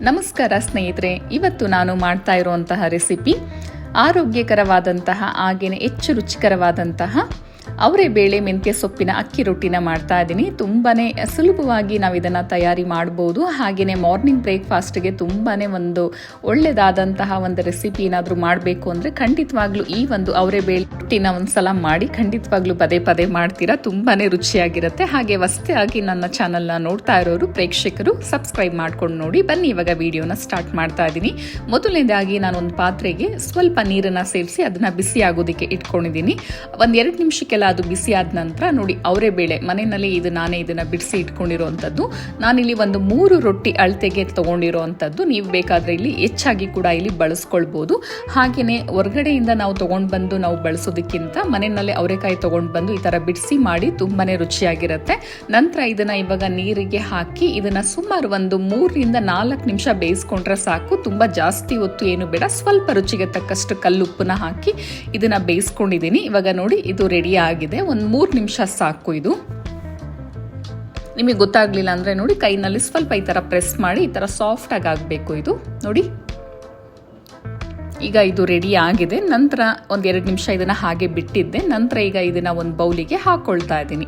ನಮಸ್ಕಾರ ಸ್ನೇಹಿತರೆ ಇವತ್ತು ನಾನು ಮಾಡ್ತಾ ಇರುವಂತಹ ರೆಸಿಪಿ ಆರೋಗ್ಯಕರವಾದಂತಹ ಹಾಗೆಯೇ ಹೆಚ್ಚು ರುಚಿಕರವಾದಂತಹ ಅವರೇ ಬೇಳೆ, ಮೆಂತ್ಯ ಸೊಪ್ಪಿನ ಅಕ್ಕಿ ರೊಟ್ಟಿನ ಮಾಡ್ತಾ ಇದ್ದೀನಿ. ತುಂಬಾ ಸುಲಭವಾಗಿ ನಾವು ಇದನ್ನು ತಯಾರಿ ಮಾಡ್ಬೋದು. ಹಾಗೆಯೇ ಮಾರ್ನಿಂಗ್ ಬ್ರೇಕ್ಫಾಸ್ಟ್ಗೆ ತುಂಬಾ ಒಂದು ಒಳ್ಳೆಯದಾದಂತಹ ಒಂದು ರೆಸಿಪಿ ಏನಾದರೂ ಮಾಡಬೇಕು ಅಂದರೆ ಖಂಡಿತವಾಗ್ಲೂ ಈ ಒಂದು ಅವರೇ ಬೇಳೆ ರೊಟ್ಟಿನ ಒಂದು ಸಲ ಮಾಡಿ ಖಂಡಿತವಾಗ್ಲೂ ಪದೇ ಪದೇ ಮಾಡ್ತೀರಾ. ತುಂಬಾ ರುಚಿಯಾಗಿರುತ್ತೆ. ಹಾಗೆ ಹೊಸದಾಗಿ ನನ್ನ ಚಾನಲ್ನ ನೋಡ್ತಾ ಇರೋರು, ಪ್ರೇಕ್ಷಕರು ಸಬ್ಸ್ಕ್ರೈಬ್ ಮಾಡ್ಕೊಂಡು ನೋಡಿ. ಬನ್ನಿ, ಇವಾಗ ವಿಡಿಯೋನ ಸ್ಟಾರ್ಟ್ ಮಾಡ್ತಾ ಇದ್ದೀನಿ. ಮೊದಲನೇದಾಗಿ ನಾನು ಒಂದು ಪಾತ್ರೆಗೆ ಸ್ವಲ್ಪ ನೀರನ್ನು ಸೇರಿಸಿ ಅದನ್ನು ಬಿಸಿ ಆಗೋದಕ್ಕೆ ಇಟ್ಕೊಂಡಿದ್ದೀನಿ. ಒಂದು ಎರಡು ನಿಮಿಷಕ್ಕೆಲ್ಲ ಅದು ಬಿಸಿ ಆದ ನಂತರ ನೋಡಿ, ಅವರೇ ಬೇಳೆ. ಮನೆಯಲ್ಲಿ ಇದು ನಾನೇ ಇದನ್ನು ಬಿಡಿಸಿ ಇಟ್ಕೊಂಡಿರೋವಂಥದ್ದು ನಾನಿಲ್ಲಿ ಒಂದು ಮೂರು ರೊಟ್ಟಿ ಅಳತೆಗೆ ತೊಗೊಂಡಿರೋವಂಥದ್ದು ನೀವು ಬೇಕಾದರೆ ಇಲ್ಲಿ ಹೆಚ್ಚಾಗಿ ಕೂಡ ಇಲ್ಲಿ ಬಳಸ್ಕೊಳ್ಬೋದು. ಹಾಗೆಯೇ ಹೊರಗಡೆಯಿಂದ ನಾವು ತೊಗೊಂಡು ಬಂದು ನಾವು ಬಳಸೋದಕ್ಕಿಂತ ಮನೆಯಲ್ಲೇ ಅವರೆಕಾಯಿ ತೊಗೊಂಡು ಬಂದು ಈ ಥರ ಬಿಡಿಸಿ ಮಾಡಿ ತುಂಬಾ ರುಚಿಯಾಗಿರುತ್ತೆ. ನಂತರ ಇದನ್ನು ಇವಾಗ ನೀರಿಗೆ ಹಾಕಿ ಇದನ್ನು ಸುಮಾರು ಒಂದು ಮೂರರಿಂದ ನಾಲ್ಕು ನಿಮಿಷ ಬೇಯಿಸ್ಕೊಂಡ್ರೆ ಸಾಕು. ತುಂಬ ಜಾಸ್ತಿ ಹೊತ್ತು ಏನು ಬೇಡ. ಸ್ವಲ್ಪ ರುಚಿಗೆ ತಕ್ಕಷ್ಟು ಕಲ್ಲುಪ್ಪನ್ನ ಹಾಕಿ ಇದನ್ನು ಬೇಯಿಸ್ಕೊಂಡಿದ್ದೀನಿ. ಇವಾಗ ನೋಡಿ, ಇದು ರೆಡಿ ಆಗಿದೆ. ಒಂದು ಮೂರು ನಿಮಿಷ ಸಾಕು ಇದು. ನಿಮಗೆ ಗೊತ್ತಾಗಲಿಲ್ಲ ಅಂದರೆ ನೋಡಿ, ಕೈನಲ್ಲಿ ಸ್ವಲ್ಪ ಈ ಥರ ಪ್ರೆಸ್ ಮಾಡಿ, ಈ ಥರ ಸಾಫ್ಟಾಗಿ ಆಗಬೇಕು ಇದು. ನೋಡಿ. ಈಗ ಇದು ರೆಡಿ ಆಗಿದೆ. ನಂತರ ಒಂದು ಎರಡು ನಿಮಿಷ ಇದನ್ನು ಹಾಗೆ ಬಿಟ್ಟಿದ್ದೆ. ನಂತರ ಈಗ ಇದನ್ನು ಒಂದು ಬೌಲಿಗೆ ಹಾಕ್ಕೊಳ್ತಾ ಇದ್ದೀನಿ.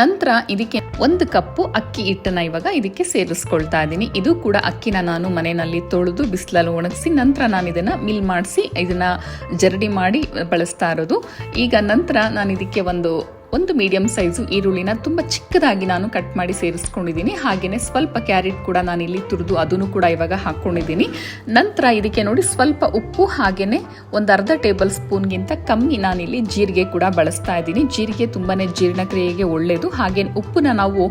ನಂತರ ಇದಕ್ಕೆ ಒಂದು ಕಪ್ಪು ಅಕ್ಕಿ ಹಿಟ್ಟನ್ನ ಇವಾಗ ಇದಕ್ಕೆ ಸೇರಿಸ್ಕೊಳ್ತಾ ಇದ್ದೀನಿ. ಇದು ಕೂಡ ಅಕ್ಕಿನ ನಾನು ಮನೆಯಲ್ಲಿ ತೊಳೆದು ಬಿಸಿಲಲ್ಲಿ ಒಣಗಿಸಿ ನಂತರ ನಾನು ಇದನ್ನು ಮಿಲ್ ಮಾಡಿಸಿ ಇದನ್ನು ಜರಡಿ ಮಾಡಿ ಬಳಸ್ತಾ ಇರೋದು. ಈಗ ನಂತರ ನಾನು ಇದಕ್ಕೆ ಒಂದು ಒಂದು ಮೀಡಿಯಂ ಸೈಜು ಈರುಳ್ಳಿನ ತುಂಬ ಚಿಕ್ಕದಾಗಿ ನಾನು ಕಟ್ ಮಾಡಿ ಸೇರಿಸ್ಕೊಂಡಿದ್ದೀನಿ. ಹಾಗೆಯೇ ಸ್ವಲ್ಪ ಕ್ಯಾರೆಟ್ ಕೂಡ ನಾನು ಇಲ್ಲಿ ತುರಿದು ಅದನ್ನು ಕೂಡ ಇವಾಗ ಹಾಕ್ಕೊಂಡಿದ್ದೀನಿ. ನಂತರ ಇದಕ್ಕೆ ನೋಡಿ ಸ್ವಲ್ಪ ಉಪ್ಪು ಹಾಗೆಯೇ ಒಂದು ಅರ್ಧ ಟೇಬಲ್ ಸ್ಪೂನ್ಗಿಂತ ಕಮ್ಮಿ ನಾನಿಲ್ಲಿ ಜೀರಿಗೆ ಕೂಡ ಬಳಸ್ತಾ ಇದ್ದೀನಿ. ಜೀರಿಗೆ ತುಂಬಾ ಜೀರ್ಣಕ್ರಿಯೆಗೆ ಒಳ್ಳೆಯದು ಹಾಗೆ ಉಪ್ಪನ್ನ ನಾವು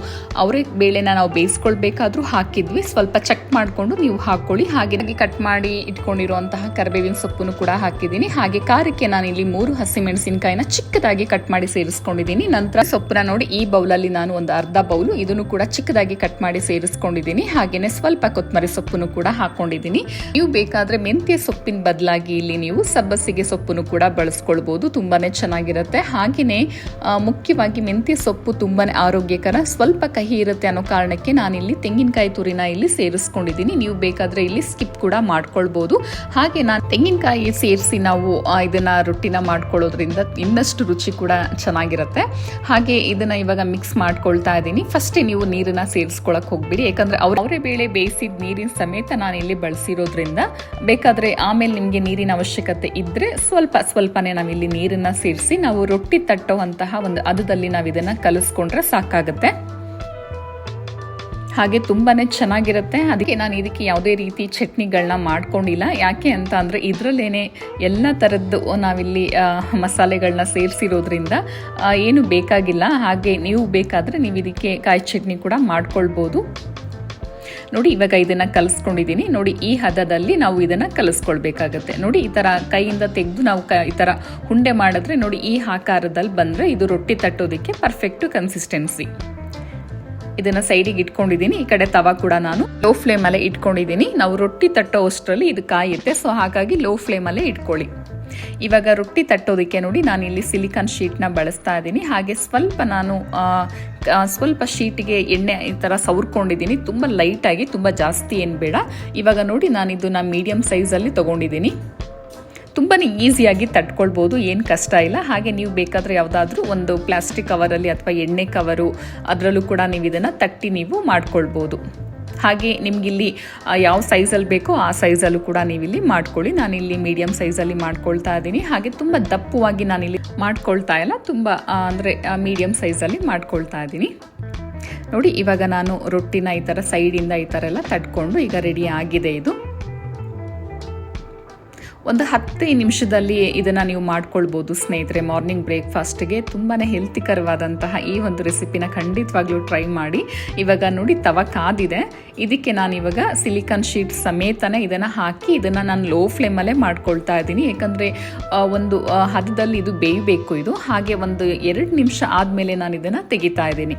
ಅವರೇ ಬೇಳೆನ ನಾವು ಬೇಯಿಸ್ಕೊಳ್ಬೇಕಾದ್ರೂ ಹಾಕಿದ್ವಿ. ಸ್ವಲ್ಪ ಚೆಕ್ ಮಾಡಿಕೊಂಡು ನೀವು ಹಾಕ್ಕೊಳ್ಳಿ ಹಾಗೆ ಕಟ್ ಮಾಡಿ ಇಟ್ಕೊಂಡಿರುವಂತಹ ಕರಿಬೇವಿನ ಸೊಪ್ಪನ್ನು ಕೂಡ ಹಾಕಿದ್ದೀನಿ. ಹಾಗೆ ಖಾರಕ್ಕೆ ನಾನಿಲ್ಲಿ ಮೂರು ಹಸಿಮೆಣಸಿನಕಾಯಿನ ಚಿಕ್ಕದಾಗಿ ಕಟ್ ಮಾಡಿ ಸೇರಿಸ್ಕೊಂಡಿದ್ದೀನಿ. ನಂತರ ಸೊಪ್ಪನ್ನ ನೋಡಿ, ಈ ಬೌಲಲ್ಲಿ ನಾನು ಒಂದು ಅರ್ಧ ಬೌಲು ಇದನ್ನು ಕೂಡ ಚಿಕ್ಕದಾಗಿ ಕಟ್ ಮಾಡಿ ಸೇರಿಸ್ಕೊಂಡಿದ್ದೀನಿ. ಹಾಗೇನೆ ಸ್ವಲ್ಪ ಕೊತ್ತಂಬರಿ ಸೊಪ್ಪನ್ನು ಕೂಡ ಹಾಕೊಂಡಿದ್ದೀನಿ. ನೀವು ಬೇಕಾದ್ರೆ ಮೆಂತ್ಯ ಸೊಪ್ಪಿನ ಬದಲಾಗಿ ಇಲ್ಲಿ ನೀವು ಸಬ್ಬಸಿಗೆ ಸೊಪ್ಪನ್ನು ಕೂಡ ಬಳಸ್ಕೊಳ್ಬಹುದು ತುಂಬಾನೇ ಚೆನ್ನಾಗಿರುತ್ತೆ. ಹಾಗೆಯೇ ಮುಖ್ಯವಾಗಿ ಮೆಂತ್ಯ ಸೊಪ್ಪು ತುಂಬಾನೇ ಆರೋಗ್ಯಕರ, ಸ್ವಲ್ಪ ಕಹಿ ಇರುತ್ತೆ ಅನ್ನೋ ಕಾರಣಕ್ಕೆ ನಾನಿಲ್ಲಿ ತೆಂಗಿನಕಾಯಿ ತುರಿನ ಇಲ್ಲಿ ಸೇರಿಸ್ಕೊಂಡಿದ್ದೀನಿ. ನೀವು ಬೇಕಾದ್ರೆ ಇಲ್ಲಿ ಸ್ಕಿಪ್ ಕೂಡ ಮಾಡ್ಕೊಳ್ಬಹುದು ಹಾಗೆ ನಾನು ತೆಂಗಿನಕಾಯಿ ಸೇರಿಸಿ ನಾವು ಇದನ್ನ ರೊಟ್ಟಿನ ಮಾಡ್ಕೊಳ್ಳೋದ್ರಿಂದ ಇನ್ನಷ್ಟು ರುಚಿ ಕೂಡ ಚೆನ್ನಾಗಿರುತ್ತೆ. ಹಾಗೆ ಇದನ್ನ ಇವಾಗ ಮಿಕ್ಸ್ ಮಾಡ್ಕೊಳ್ತಾ ಇದ್ದೀನಿ. ಫಸ್ಟ್ ನೀವು ನೀರನ್ನ ಸೇರಿಸ್ಕೊಳಕ್ ಹೋಗ್ಬಿಡಿ. ಯಾಕಂದ್ರೆ ಅವ್ರ ಬೇಳೆ ಬೇಯಿಸಿದ ನೀರಿನ ಸಮೇತ ನಾನು ಇಲ್ಲಿ ಬಳಸಿರೋದ್ರಿಂದ ಬೇಕಾದ್ರೆ ಆಮೇಲೆ ನಿಮಗೆ ನೀರಿನ ಅವಶ್ಯಕತೆ ಇದ್ರೆ ಸ್ವಲ್ಪ ಸ್ವಲ್ಪನೇ ನಾವಿಲ್ಲಿ ನೀರನ್ನ ಸೇರಿಸಿ ನಾವು ರೊಟ್ಟಿ ತಟ್ಟುವಂತಹ ಒಂದು ಅದದಲ್ಲಿ ನಾವು ಇದನ್ನ ಕಲಿಸ್ಕೊಂಡ್ರೆ ಸಾಕಾಗುತ್ತೆ. ಹಾಗೆ ತುಂಬಾ ಚೆನ್ನಾಗಿರುತ್ತೆ. ಅದಕ್ಕೆ ನಾನು ಇದಕ್ಕೆ ಯಾವುದೇ ರೀತಿ ಚಟ್ನಿಗಳನ್ನ ಮಾಡ್ಕೊಂಡಿಲ್ಲ. ಯಾಕೆ ಅಂತ ಅಂದರೆ ಇದರಲ್ಲೇನೆ ಎಲ್ಲ ಥರದ್ದು ನಾವಿಲ್ಲಿ ಮಸಾಲೆಗಳನ್ನ ಸೇರಿಸಿರೋದ್ರಿಂದ ಏನು ಬೇಕಾಗಿಲ್ಲ. ಹಾಗೆ ನೀವು ಬೇಕಾದರೆ ನೀವು ಇದಕ್ಕೆ ಕಾಯಿ ಚಟ್ನಿ ಕೂಡ ಮಾಡ್ಕೊಳ್ಬೋದು. ನೋಡಿ, ಇವಾಗ ಇದನ್ನು ಕಲಿಸ್ಕೊಂಡಿದ್ದೀನಿ. ನೋಡಿ, ಈ ಹದದಲ್ಲಿ ನಾವು ಇದನ್ನು ಕಲಿಸ್ಕೊಳ್ಬೇಕಾಗತ್ತೆ. ನೋಡಿ, ಈ ಥರ ಕೈಯಿಂದ ತೆಗೆದು ನಾವು ಕ, ಈ ಥರ ಹುಂಡೆ ಮಾಡಿದ್ರೆ ನೋಡಿ, ಈ ಆಕಾರದಲ್ಲಿ ಬಂದರೆ ಇದು ರೊಟ್ಟಿ ತಟ್ಟೋದಕ್ಕೆ ಪರ್ಫೆಕ್ಟು ಕನ್ಸಿಸ್ಟೆನ್ಸಿ ಇದನ್ನ ಸೈಡಿಗೆ ಇಟ್ಕೊಂಡಿದ್ದೀನಿ. ಈ ಕಡೆ ತವ ಕೂಡ ನಾನು ಲೋ ಫ್ಲೇಮ್ ಅಲ್ಲೇ ಇಟ್ಕೊಂಡಿದ್ದೀನಿ. ನಾವು ರೊಟ್ಟಿ ತಟ್ಟೋ ಅಷ್ಟರಲ್ಲಿ ಇದು ಕಾಯುತ್ತೆ. ಸೊ ಹಾಗಾಗಿ ಲೋ ಫ್ಲೇಮ್ ಅಲ್ಲೇ ಇಟ್ಕೊಳ್ಳಿ. ಇವಾಗ ರೊಟ್ಟಿ ತಟ್ಟೋದಕ್ಕೆ ನೋಡಿ ನಾನು ಇಲ್ಲಿ ಸಿಲಿಕಾನ್ ಶೀಟ್ನ ಬಳಸ್ತಾ ಇದ್ದೀನಿ. ಹಾಗೆ ಸ್ವಲ್ಪ ನಾನು ಸ್ವಲ್ಪ ಶೀಟಿಗೆ ಎಣ್ಣೆ ಈ ಥರ ಸವರ್ಕೊಂಡಿದ್ದೀನಿ. ತುಂಬ ಲೈಟಾಗಿ ತುಂಬ ಜಾಸ್ತಿ ಏನು ಬೇಡ. ಇವಾಗ ನೋಡಿ ನಾನು ಇದನ್ನ ಮೀಡಿಯಮ್ ಸೈಜಲ್ಲಿ ತೊಗೊಂಡಿದ್ದೀನಿ. ತುಂಬಾ ಈಸಿಯಾಗಿ ತಟ್ಕೊಳ್ಬೋದು, ಏನು ಕಷ್ಟ ಇಲ್ಲ. ಹಾಗೆ ನೀವು ಬೇಕಾದರೆ ಯಾವುದಾದ್ರೂ ಒಂದು ಪ್ಲಾಸ್ಟಿಕ್ ಕವರಲ್ಲಿ ಅಥವಾ ಎಣ್ಣೆ ಕವರು, ಅದರಲ್ಲೂ ಕೂಡ ನೀವು ಇದನ್ನು ತಟ್ಟಿ ನೀವು ಮಾಡ್ಕೊಳ್ಬೋದು. ಹಾಗೆ ನಿಮಗಿಲ್ಲಿ ಯಾವ ಸೈಜಲ್ಲಿ ಬೇಕೋ ಆ ಸೈಜಲ್ಲೂ ಕೂಡ ನೀವಿಲ್ಲಿ ಮಾಡ್ಕೊಳ್ಳಿ. ನಾನಿಲ್ಲಿ ಮೀಡಿಯಮ್ ಸೈಜಲ್ಲಿ ಮಾಡ್ಕೊಳ್ತಾ ಇದ್ದೀನಿ. ಹಾಗೆ ತುಂಬ ದಪ್ಪವಾಗಿ ನಾನಿಲ್ಲಿ ಮಾಡ್ಕೊಳ್ತಾ ಇಲ್ಲ. ತುಂಬ ಅಂದರೆ ಮೀಡಿಯಮ್ ಸೈಜಲ್ಲಿ ಮಾಡ್ಕೊಳ್ತಾ ಇದ್ದೀನಿ. ನೋಡಿ, ಇವಾಗ ನಾನು ರೊಟ್ಟಿನ ಈ ಥರ ಸೈಡಿಂದ ಈ ಥರ ಎಲ್ಲ ತಟ್ಕೊಂಡು ಈಗ ರೆಡಿ ಆಗಿದೆ ಇದು. ಒಂದು ಹತ್ತು ನಿಮಿಷದಲ್ಲಿ ಇದನ್ನು ನೀವು ಮಾಡ್ಕೊಳ್ಬೋದು ಸ್ನೇಹಿತರೆ. ಮಾರ್ನಿಂಗ್ ಬ್ರೇಕ್ಫಾಸ್ಟ್ಗೆ ತುಂಬಾ ಹೆಲ್ತಿಕರವಾದಂತಹ ಈ ಒಂದು ರೆಸಿಪಿನ ಖಂಡಿತವಾಗ್ಲೂ ಟ್ರೈ ಮಾಡಿ. ಇವಾಗ ನೋಡಿ, ತವ ಕಾದಿದೆ. ಇದಕ್ಕೆ ನಾನು ಇವಾಗ ಸಿಲಿಕಾನ್ ಶೀಟ್ ಸಮೇತನೇ ಇದನ್ನು ಹಾಕಿ ಇದನ್ನು ನಾನು ಲೋ ಫ್ಲೇಮಲ್ಲೇ ಮಾಡ್ಕೊಳ್ತಾ ಇದ್ದೀನಿ. ಯಾಕಂದರೆ ಒಂದು ಹದದಲ್ಲಿ ಇದು ಬೇಯಬೇಕು ಇದು. ಹಾಗೆ ಒಂದು ಎರಡು ನಿಮಿಷ ಆದಮೇಲೆ ನಾನು ಇದನ್ನು ತೆಗಿತಾ ಇದ್ದೀನಿ.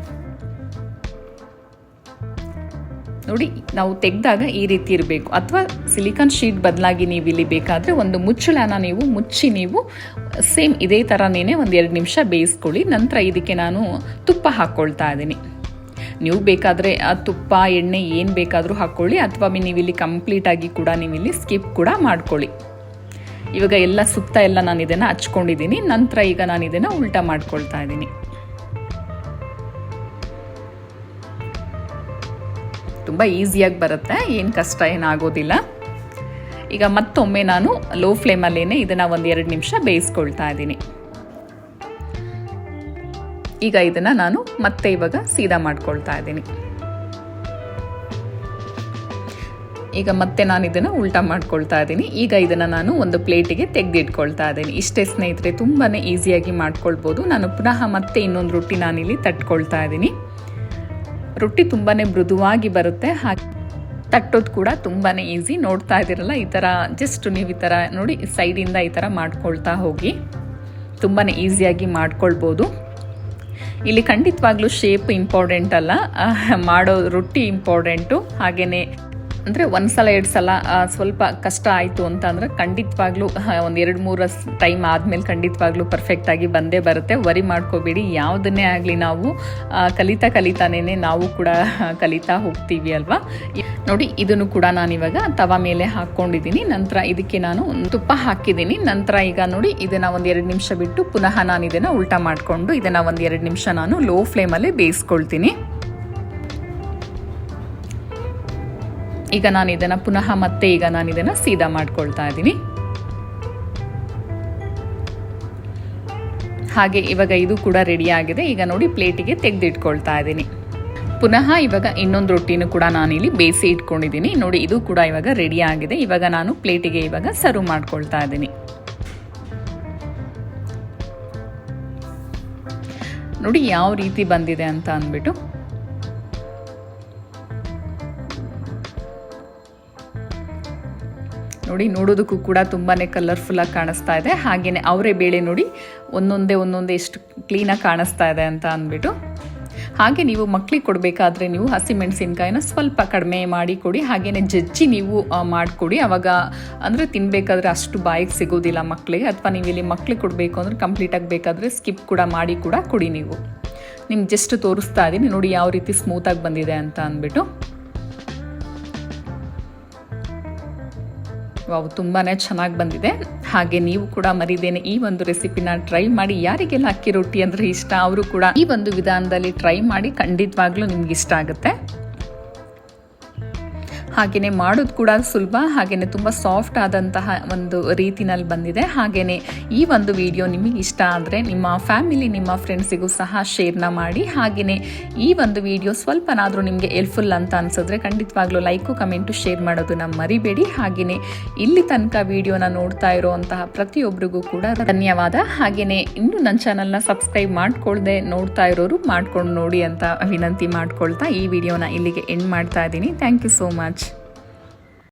ನೋಡಿ, ನಾವು ತೆಗೆದಾಗ ಈ ರೀತಿ ಇರಬೇಕು. ಅಥವಾ ಸಿಲಿಕಾನ್ ಶೀಟ್ ಬದಲಾಗಿ ನೀವು ಇಲ್ಲಿ ಬೇಕಾದರೆ ಒಂದು ಮುಚ್ಚಳನ ನೀವು ಮುಚ್ಚಿ ನೀವು, ಸೇಮ್ ಇದೇ ಥರನೇ ಒಂದು ಎರಡು ನಿಮಿಷ ಬೇಯಿಸ್ಕೊಳ್ಳಿ. ನಂತರ ಇದಕ್ಕೆ ನಾನು ತುಪ್ಪ ಹಾಕ್ಕೊಳ್ತಾ ಇದ್ದೀನಿ. ನೀವು ಬೇಕಾದರೆ ಆ ತುಪ್ಪ, ಎಣ್ಣೆ ಏನು ಬೇಕಾದರೂ ಹಾಕ್ಕೊಳ್ಳಿ ಅಥವಾ ನೀವಿಲ್ಲಿ ಕಂಪ್ಲೀಟಾಗಿ ಕೂಡ ನೀವಿಲ್ಲಿ ಸ್ಕಿಪ್ ಕೂಡ ಮಾಡ್ಕೊಳ್ಳಿ. ಇವಾಗ ಎಲ್ಲ ಸುತ್ತ ಎಲ್ಲ ನಾನು ಇದನ್ನು ಹಚ್ಕೊಂಡಿದ್ದೀನಿ. ನಂತರ ಈಗ ನಾನು ಇದನ್ನು ಉಲ್ಟಾ ಮಾಡ್ಕೊಳ್ತಾ ಇದ್ದೀನಿ. ತುಂಬ ಈಸಿಯಾಗಿ ಬರುತ್ತೆ, ಏನು ಕಷ್ಟ ಏನಾಗೋದಿಲ್ಲ ಈಗ ಮತ್ತೊಮ್ಮೆ ನಾನು ಲೋ ಫ್ಲೇಮಲ್ಲೇ ಇದನ್ನು ಒಂದು ಎರಡು ನಿಮಿಷ ಬೇಯಿಸ್ಕೊಳ್ತಾ ಇದ್ದೀನಿ. ಈಗ ಇದನ್ನು ನಾನು ಮತ್ತೆ ಇವಾಗ ಸೀದಾ ಮಾಡ್ಕೊಳ್ತಾ ಇದ್ದೀನಿ. ಈಗ ಮತ್ತೆ ನಾನು ಇದನ್ನು ಉಲ್ಟಾ ಮಾಡ್ಕೊಳ್ತಾ ಇದ್ದೀನಿ. ಈಗ ಇದನ್ನು ನಾನು ಒಂದು ಪ್ಲೇಟಿಗೆ ತೆಗೆದಿಟ್ಕೊಳ್ತಾ ಇದ್ದೀನಿ. ಇಷ್ಟೇ ಸ್ನೇಹಿತರೆ ತುಂಬಾ ಈಸಿಯಾಗಿ ಮಾಡ್ಕೊಳ್ಬೋದು. ನಾನು ಪುನಃ ಮತ್ತೆ ಇನ್ನೊಂದು ರೊಟ್ಟಿ ನಾನಿಲ್ಲಿ ತಟ್ಕೊಳ್ತಾ ಇದ್ದೀನಿ. ರೊಟ್ಟಿ ತುಂಬಾ ಮೃದುವಾಗಿ ಬರುತ್ತೆ. ಹಾಗೆ ತಟ್ಟೋದು ಕೂಡ ತುಂಬಾ ಈಸಿ ನೋಡ್ತಾ ಇದ್ದೀರಲ್ಲ, ಈ ಥರ ಜಸ್ಟ್ ನೀವು ಈ ಥರ ನೋಡಿ ಸೈಡಿಂದ ಈ ಥರ ಮಾಡ್ಕೊಳ್ತಾ ಹೋಗಿ. ತುಂಬಾ ಈಸಿಯಾಗಿ ಮಾಡ್ಕೊಳ್ಬೋದು. ಇಲ್ಲಿ ಖಂಡಿತವಾಗ್ಲೂ ಶೇಪ್ ಇಂಪಾರ್ಟೆಂಟ್ ಅಲ್ಲ. ಮಾಡೋ ರೊಟ್ಟಿ ಇಂಪಾರ್ಟೆಂಟು ಹಾಗೆಯೇ ಅಂದರೆ ಒಂದು ಸಲ, ಎರಡು ಸಲ ಸ್ವಲ್ಪ ಕಷ್ಟ ಆಯಿತು ಅಂತ ಅಂದರೆ ಖಂಡಿತವಾಗ್ಲೂ ಒಂದು ಎರಡು, ಮೂರು ಟೈಮ್ ಆದಮೇಲೆ ಖಂಡಿತವಾಗ್ಲೂ ಪರ್ಫೆಕ್ಟಾಗಿ ಬಂದೇ ಬರುತ್ತೆ. ವರಿ ಮಾಡ್ಕೋಬೇಡಿ. ಯಾವುದನ್ನೇ ಆಗಲಿ ನಾವು ಕಲಿತಾ ಕಲಿತಾನೇ ನಾವು ಕೂಡ ಕಲಿತಾ ಹೋಗ್ತೀವಿ ಅಲ್ವಾ? ನೋಡಿ, ಇದನ್ನು ಕೂಡ ನಾನಿವಾಗ ತವ ಮೇಲೆ ಹಾಕ್ಕೊಂಡಿದ್ದೀನಿ. ನಂತರ ಇದಕ್ಕೆ ನಾನು ತುಪ್ಪ ಹಾಕಿದ್ದೀನಿ. ನಂತರ ಈಗ ನೋಡಿ, ಇದನ್ನು ಒಂದು ಎರಡು ನಿಮಿಷ ಬಿಟ್ಟು ಪುನಃ ನಾನು ಇದನ್ನು ಉಲ್ಟಾ ಮಾಡಿಕೊಂಡು, ಇದನ್ನು ಒಂದು ಎರಡು ನಿಮಿಷ ನಾನು ಲೋ ಫ್ಲೇಮಲ್ಲಿ ಬೇಯಿಸ್ಕೊಳ್ತೀನಿ. ಈಗ ನಾನು ಇದನ್ನು ಪುನಃ ಮತ್ತೆ ಈಗ ನಾನು ಇದನ್ನು ಸೀದಾ ಮಾಡ್ಕೊಳ್ತಾ ಇದ್ದೀನಿ. ಹಾಗೆ ಇವಾಗ ಇದು ಕೂಡ ರೆಡಿ ಆಗಿದೆ. ಈಗ ನೋಡಿ ಪ್ಲೇಟಿಗೆ ತೆಗೆದಿಟ್ಕೊಳ್ತಾ ಇದ್ದೀನಿ. ಪುನಃ ಇವಾಗ ಇನ್ನೊಂದು ರೊಟ್ಟಿನೂ ಕೂಡ ನಾನಿಲ್ಲಿ ಬೇಯಿಸಿ ಇಟ್ಕೊಂಡಿದ್ದೀನಿ. ನೋಡಿ ಇದು ಕೂಡ ಇವಾಗ ರೆಡಿ ಆಗಿದೆ. ಇವಾಗ ನಾನು ಪ್ಲೇಟಿಗೆ ಇವಾಗ ಸರ್ವ್ ಮಾಡ್ಕೊಳ್ತಾ ಇದ್ದೀನಿ. ನೋಡಿ ಯಾವ ರೀತಿ ಬಂದಿದೆ ಅಂತ ಅಂದ್ಬಿಟ್ಟು ನೋಡಿ ನೋಡೋದಕ್ಕೂ ಕೂಡ ತುಂಬಾ ಕಲರ್ಫುಲ್ಲಾಗಿ ಕಾಣಿಸ್ತಾ ಇದೆ. ಹಾಗೆಯೇ ಅವರೇ ಬೇಳೆ ನೋಡಿ ಒಂದೊಂದೇ ಒಂದೊಂದೇ ಎಷ್ಟು ಕ್ಲೀನಾಗಿ ಕಾಣಿಸ್ತಾ ಇದೆ ಅಂತ ಅಂದ್ಬಿಟ್ಟು. ಹಾಗೆ ನೀವು ಮಕ್ಕಳಿಗೆ ಕೊಡಬೇಕಾದ್ರೆ ನೀವು ಹಸಿಮೆಣಸಿನ್ಕಾಯಿನ ಸ್ವಲ್ಪ ಕಡಿಮೆ ಮಾಡಿ ಕೊಡಿ. ಹಾಗೆಯೇ ಜಜ್ಜಿ ನೀವು ಮಾಡಿಕೊಡಿ. ಅವಾಗ ಅಂದರೆ ತಿನ್ನಬೇಕಾದ್ರೆ ಅಷ್ಟು ಬಾಯಿಗೆ ಸಿಗೋದಿಲ್ಲ ಮಕ್ಕಳಿಗೆ ಅಥವಾ ನೀವು ಇಲ್ಲಿ ಮಕ್ಳಿಗೆ ಕೊಡಬೇಕು ಅಂದರೆ ಕಂಪ್ಲೀಟಾಗಿ ಬೇಕಾದರೆ ಸ್ಕಿಪ್ ಕೂಡ ಮಾಡಿ ಕೂಡ ಕೊಡಿ ನೀವು. ನಿಮ್ಗೆ ಜಸ್ಟ್ ತೋರಿಸ್ತಾ ಇದ್ದೀನಿ ನೋಡಿ ಯಾವ ರೀತಿ ಸ್ಮೂತಾಗಿ ಬಂದಿದೆ ಅಂತ ಅಂದ್ಬಿಟ್ಟು. ವಾವ್ ತುಂಬಾ ಚೆನ್ನಾಗಿ ಬಂದಿದೆ. ಹಾಗೆ ನೀವು ಕೂಡ ಮರಿದೇನೆ ಈ ಒಂದು ರೆಸಿಪಿನ ಟ್ರೈ ಮಾಡಿ. ಯಾರಿಗೆಲ್ಲ ಅಕ್ಕಿ ರೊಟ್ಟಿ ಅಂದರೆ ಇಷ್ಟ, ಅವರು ಕೂಡ ಈ ಒಂದು ವಿಧಾನದಲ್ಲಿ ಟ್ರೈ ಮಾಡಿ ಖಂಡಿತವಾಗ್ಲೂ ನಿಮ್ಗೆ ಇಷ್ಟ ಆಗುತ್ತೆ. ಹಾಗೆಯೇ ಮಾಡೋದು ಕೂಡ ಸುಲಭ ಹಾಗೆಯೇ ತುಂಬ ಸಾಫ್ಟ್ ಆದಂತಹ ಒಂದು ರೀತಿನಲ್ಲಿ ಬಂದಿದೆ. ಹಾಗೆಯೇ ಈ ಒಂದು ವಿಡಿಯೋ ನಿಮಗೆ ಇಷ್ಟ ಆದರೆ ನಿಮ್ಮ ಫ್ಯಾಮಿಲಿ ನಿಮ್ಮ ಫ್ರೆಂಡ್ಸಿಗೂ ಸಹ ಶೇರ್ನ ಮಾಡಿ. ಹಾಗೆಯೇ ಈ ಒಂದು ವಿಡಿಯೋ ಸ್ವಲ್ಪನಾದರೂ ನಿಮಗೆ ಹೆಲ್ಪ್ಫುಲ್ ಅಂತ ಅನ್ಸಿದ್ರೆ ಖಂಡಿತವಾಗ್ಲೂ ಲೈಕು ಕಮೆಂಟು ಶೇರ್ ಮಾಡೋದನ್ನ ಮರಿಬೇಡಿ. ಹಾಗೆಯೇ ಇಲ್ಲಿ ತನಕ ವಿಡಿಯೋನ ನೋಡ್ತಾ ಇರೋವಂತಹ ಪ್ರತಿಯೊಬ್ಬರಿಗೂ ಕೂಡ ಧನ್ಯವಾದ. ಹಾಗೆಯೇ ಇನ್ನೂ ನನ್ನ ಚಾನಲ್ನ ಸಬ್ಸ್ಕ್ರೈಬ್ ಮಾಡ್ಕೊಳ್ಳದೆ ನೋಡ್ತಾ ಇರೋರು ಮಾಡ್ಕೊಂಡು ನೋಡಿ ಅಂತ ವಿನಂತಿ ಮಾಡ್ಕೊಳ್ತಾ ಈ ವಿಡಿಯೋನ ಇಲ್ಲಿಗೆ ಎಂಡ್ ಮಾಡ್ತಾ ಇದ್ದೀನಿ. Thank you so much